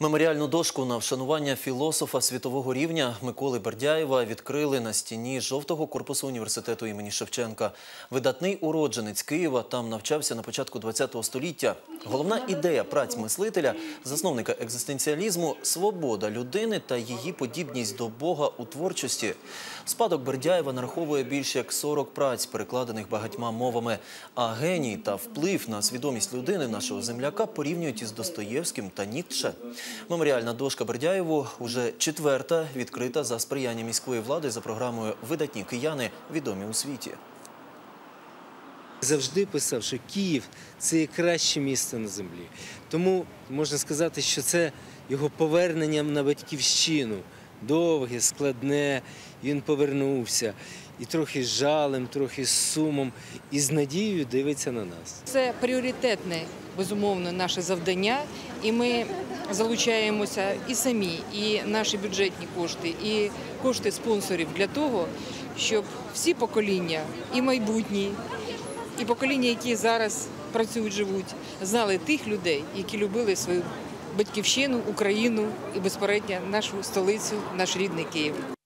Меморіальну дошку на вшанування філософа світового рівня Миколи Бердяєва відкрили на стіні жовтого корпусу університету імені Шевченка. Видатний уродженець Києва там навчався на початку ХХ століття. Головна ідея праць мислителя, засновника екзистенціалізму – свобода людини та її подібність до Бога у творчості. Спадок Бердяєва нараховує більш як 40 праць, перекладених багатьма мовами. А геній та вплив на свідомість людини нашого земляка порівнюють із Достоєвським та Ніцше. Меморіальна дошка Бердяєву уже четверта, відкрита за сприяння міської влади за програмою «Видатні кияни. Відомі у світі». Завжди писав, що Київ це краще місто на землі. Тому можна сказати, що це його поверненням на батьківщину. Довге, складне, він повернувся. І трохи з жалем, трохи з сумом, і з надією дивиться на нас. Це пріоритетне, безумовно, наше завдання, і ми залучаємося і самі, і наші бюджетні кошти, і кошти спонсорів для того, щоб всі покоління, і майбутні, і покоління, які зараз працюють, живуть, знали тих людей, які любили свою батьківщину, Україну і безпередньо нашу столицю, наш рідний Київ.